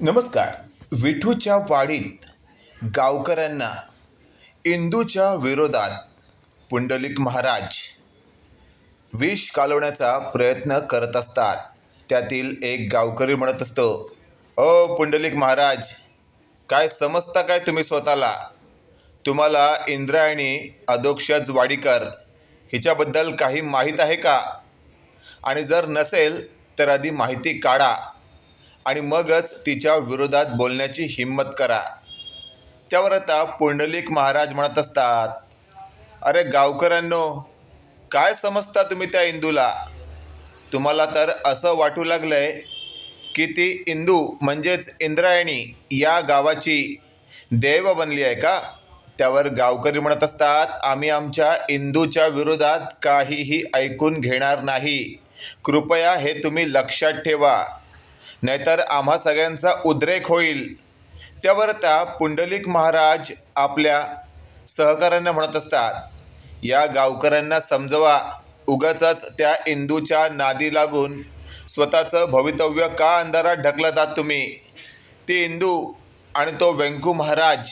नमस्कार. विठूच्या वाडीत गावकऱ्यांना इंदूच्या विरोधात पुंडलिक महाराज विष कालवण्याचा प्रयत्न करत असतात. त्यातील एक गावकरी म्हणत असतो ओ पुंडलिक महाराज काय समजता काय तुम्ही स्वतःला? तुम्हाला इंद्रायणी अधोक्षज वाडीकर हिच्याबद्दल काही माहीत आहे का? आणि जर नसेल तर आधी माहिती काढा. आणि मगच तिच्या विरोधात बोलण्याची हिंमत करा. त्यावर आता पुंडलिक महाराज म्हणत असतात अरे गावकऱ्यांनो काय समजता तुम्ही त्या इंदूला? तुम्हाला तर असं वाटू लागलंय की ती इंदू म्हणजेच इंद्रायणी या गावाची देव बनली आहे का? त्यावर गावकरी म्हणत असतात आम्ही आमच्या इंदूच्या विरोधात काहीही ऐकून घेणार नाही. कृपया हे तुम्ही लक्षात ठेवा. नाहीतर आम्हा सगळ्यांचा उद्रेक होईल. त्यावर त्या पुंडलिक महाराज आपल्या सहकाऱ्यांना म्हणत असतात या गावकऱ्यांना समजवा उगाच त्या इंदूच्या नादी लागून स्वतःचं भवितव्य का अंधारात ढकलतात तुम्ही? ते इंदू आणि तो व्यंकू महाराज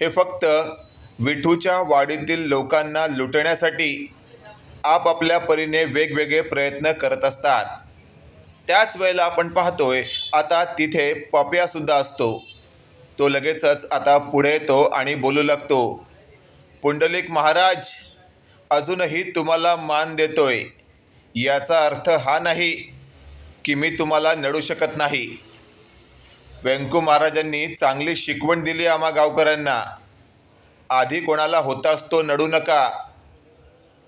हे फक्त विठूच्या वाडीतील लोकांना लुटण्यासाठी आपापल्या परीने वेगवेगळे प्रयत्न करत असतात. त्याच वेळेला आपण पाहतोय आता तिथे पप्यासुद्धा असतो. तो लगेचच आता पुढे येतो आणि बोलू लागतो पुंडलिक महाराज अजूनही तुम्हाला मान देतोय. याचा अर्थ हा नाही की मी तुम्हाला नडू शकत नाही. व्यंकू महाराजांनी चांगली शिकवण दिली आम्हा गावकऱ्यांना. आधी कोणाला होताच तो नडू नका.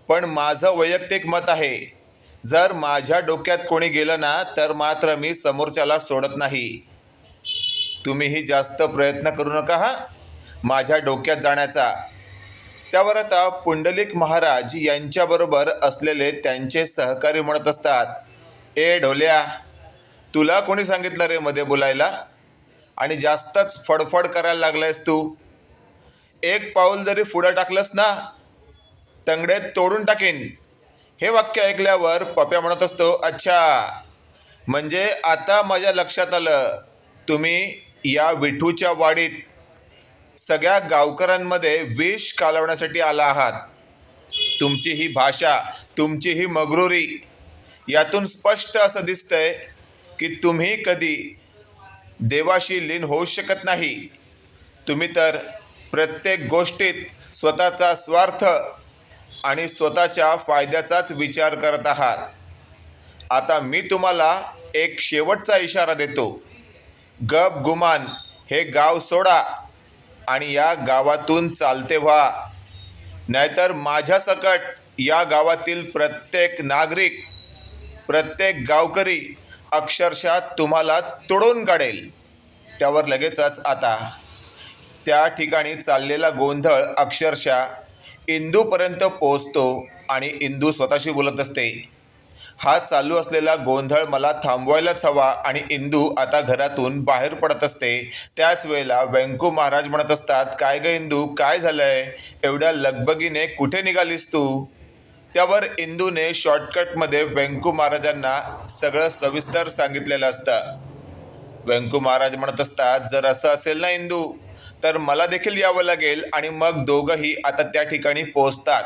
पण माझं वैयक्तिक मत आहे जर माझ्या डोक्यात कोणी गेलं ना तर मात्र मी समोरच्याला सोडत नाही. तुम्हीही जास्त प्रयत्न करू नका हा? माझ्या डोक्यात जाण्याचा. त्यावर आता पुंडलिक महाराज यांच्याबरोबर असलेले त्यांचे सहकारी म्हणत असतात ए ढोल्या तुला कोणी सांगितलं रे मध्ये बोलायला? आणि जास्तच फडफड करायला लागलायस तू. एक पाऊल जरी पुढं टाकलंस ना तंगड्यात तोडून टाकेन. हे वाक्य ऐकल्यावर पप्या म्हणत असतो अच्छा. म्हणजे आता माझ्या लक्षात आलं तुम्ही या विठूच्या वाडीत सगळ्या गावकऱ्यांमध्ये विष कालवण्यासाठी आला आहात. तुमची ही भाषा तुमची ही मगरुरी यातून स्पष्ट असं दिसतंय की तुम्ही कधी देवाशी लीन होऊ शकत नाही. तुम्ही तर प्रत्येक गोष्टीत स्वतःचा स्वार्थ आणि स्वतःच्या फायद्याचाच विचार करत आहात. आता मी तुम्हाला एक शेवटचा इशारा देतो. गप गुमान हे गाव सोडा आणि या गावातून चालते व्हा. नाहीतर माझ्यासकट या गावातील प्रत्येक नागरिक प्रत्येक गावकरी अक्षरशः तुम्हाला तोडून काढेल. त्यावर लगेचच आता त्या ठिकाणी चाललेला गोंधळ अक्षरशः इंदूपर्यंत पोहोचतो आणि इंदू स्वतःशी बोलत असते. हा चालू असलेला गोंधळ मला थांबवायलाच हवा आणि इंदू आता घरातून बाहेर पडत असते. त्याच वेळेला व्यंकू महाराज म्हणत असतात काय ग इंदू काय झालंय? एवढ्या लगबगीने कुठे निघालीस तू? त्यावर इंदूने शॉर्टकटमध्ये व्यंकू महाराजांना सगळं सविस्तर सांगितलेलं असतं. व्यंकू महाराज म्हणत असतात जर असं असेल ना इंदू तर मला देखील यावं लागेल आणि मग दोघंही आता त्या ठिकाणी पोहोचतात.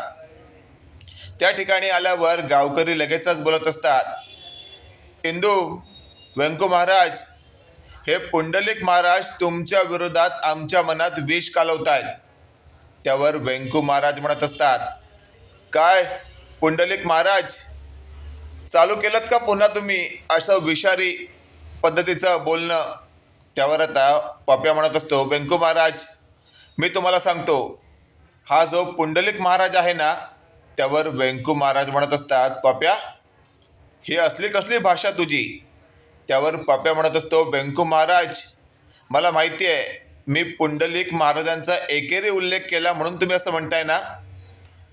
त्या ठिकाणी आल्यावर गावकरी लगेचच बोलत असतात इंदू व्यंकू महाराज हे पुंडलिक महाराज तुमच्या विरोधात आमच्या मनात विष कालवत आहेत त्यावर व्यंकू महाराज म्हणत असतात काय पुंडलिक महाराज चालू केलं का पुन्हा तुम्ही असं विषारी पद्धतीचं बोलणं? त्यावर आता पाप्या म्हणत असतो व्यंकू महाराज मी तुम्हाला सांगतो हा जो पुंडलिक महाराज आहे ना त्यावर व्यंकू महाराज म्हणत असतात पाप्या ही असली कसली भाषा तुझी? त्यावर पाप्या म्हणत असतो व्यंकू महाराज मला माहिती आहे मी पुंडलिक महाराजांचा एकेरी उल्लेख केला म्हणून तुम्ही असं म्हणताय ना?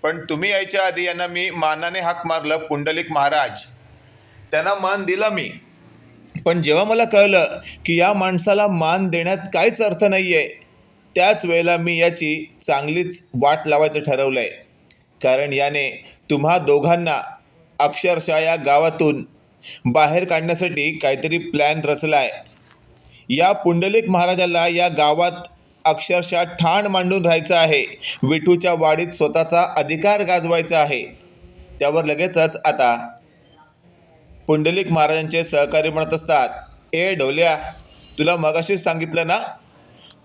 पण तुम्ही यायच्या आधी यांना मी मानाने हाक मारलं पुंडलिक महाराज. त्यांना मान दिला मी. पण जेव्हा मला कळलं की या माणसाला मान देण्यात काहीच अर्थ नाही आहे त्याच वेळेला मी याची चांगलीच वाट लावायचं ठरवलं आहे कारण याने तुम्हा दोघांना अक्षरशः या गावातून बाहेर काढण्यासाठी काहीतरी प्लॅन रचला आहे या पुंडलिक महाराजाला या गावात अक्षरशः ठाण मांडून राहायचं आहे. विठूच्या वाडीत स्वतःचा अधिकार गाजवायचा आहे. त्यावर लगेचच आता पुंडलिक महाराजांचे सहकारी म्हणत असतात ए ढोल्या तुला मगाशीच सांगितलं ना?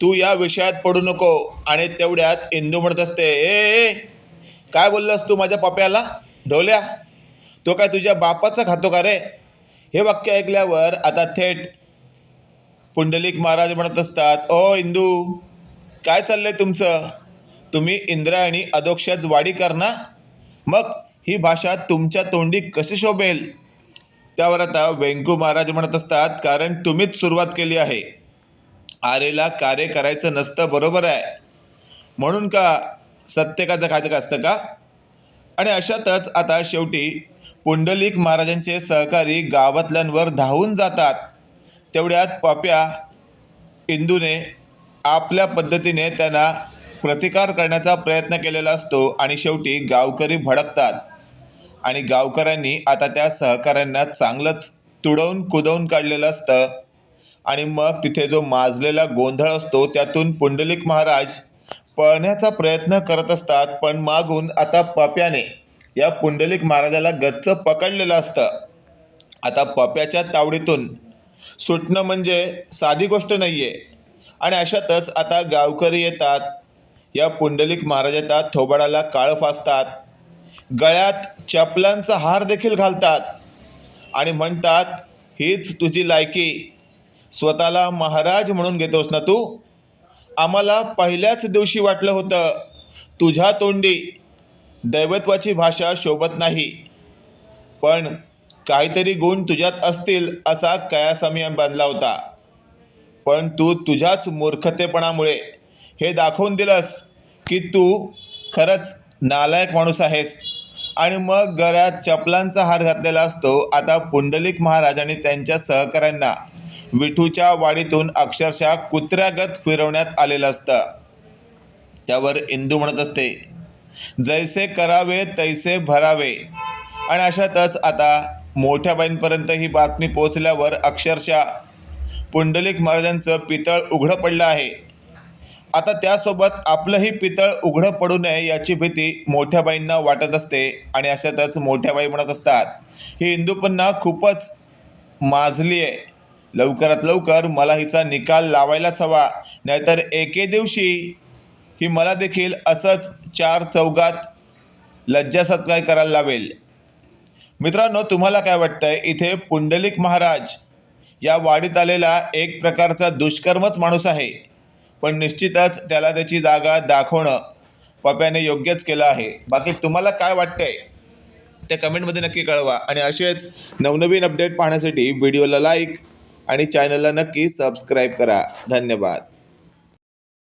तू या विषयात पडू नको आणि तेवढ्यात इंदू म्हणत असते ए काय बोललास तू माझ्या पप्याला? ढोल्या तो काय तुझ्या बापाचा खातो का रे? हे वाक्य ऐकल्यावर आता थेट पुंडलिक महाराज म्हणत असतात ओ इंदू काय चाललंय तुमचं? तुम्ही इंद्रायणी अधोक्षात वाडी ना. मग ही भाषा तुमच्या तोंडी कशी शोभेल? त्यावर आता वेंकू महाराज म्हणत असतात कारण तुम्हीच सुरुवात केली आहे. आरेला कार्य करायचं नसतं बरोबर आहे. म्हणून का सत्यकाचं का असतं का? आणि अशातच आता शेवटी पुंडलिक महाराजांचे सहकारी गावातल्यांवर धावून जातात. तेवढ्यात पाप्या इंदूने आपल्या पद्धतीने त्यांना प्रतिकार करण्याचा प्रयत्न केलेला असतो आणि शेवटी गावकरी भडकतात. आणि गावकऱ्यांनी आता त्या सहकाऱ्यांना चांगलंच तुडवून कुदवून काढलेलं असतं. आणि मग तिथे जो माजलेला गोंधळ असतो त्यातून पुंडलिक महाराज पळण्याचा प्रयत्न करत असतात पण मागून आता पप्याने या पुंडलिक महाराजाला गच्च पकडलेलं असतं. आता पप्याच्या तावडीतून सुटणं म्हणजे साधी गोष्ट नाही आहे आणि अशातच आता गावकरी येतात. या पुंडलिक महाराज येतात थोबाडाला काळ फासतात. गळ्यात चपलांचा हार देखील घालतात आणि म्हणतात हीच तुझी लायकी. स्वतःला महाराज म्हणून घेतोस ना तू? आम्हाला पहिल्याच दिवशी वाटलं होतं तुझ्या तोंडी दैवत्वाची भाषा शोभत नाही. पण काहीतरी गुण तुझ्यात असतील असा कयास आम्ही बांधला होता. पण तू तुझ्याच मूर्खतेपणामुळे हे दाखवून दिलंस की तू खरंच नालायक माणूस आहेस. आणि मग गळ्यात चपलांचा हार घातलेला असतो. आता पुंडलिक महाराज आणि त्यांच्या सहकाऱ्यांना विठूच्या वाडीतून अक्षरशः कुत्र्यागत फिरवण्यात आलेलं असतं. त्यावर इंदू म्हणत असते जैसे करावे तैसे भरावे. आणि अशातच आता मोठ्या बाईंपर्यंत ही बातमी पोचल्यावर अक्षरशः पुंडलिक महाराजांचं पितळ उघडं पडलं आहे. आता त्यासोबत आपलंही पितळ उघडं पडू नये याची भीती मोठ्या बाईंना वाटत असते आणि अशातच मोठ्या बाई म्हणत असतात ही इंदूपन्ना खूपच माजली आहे. लवकरात लवकर मला हिचा निकाल लावायलाच हवा. नाहीतर एके दिवशी ही मला देखील असंच चार चौघात लज्जासत्कार करायला लावेल. मित्रांनो तुम्हाला काय वाटतंय? इथे पुंडलिक महाराज या वाडीत आलेला एक प्रकारचा दुष्कर्मच माणूस आहे. पण निश्चितच त्याला त्याची जागा दाखवणं पप्याने योग्यच केलं आहे. बाकी तुम्हाला काय वाटतंय? ते कमेंटमध्ये नक्की कळवा. आणि असेच नवनवीन अपडेट पाहण्यासाठी व्हिडिओला लाईक आणि चॅनलला नक्की सबस्क्राईब करा. धन्यवाद.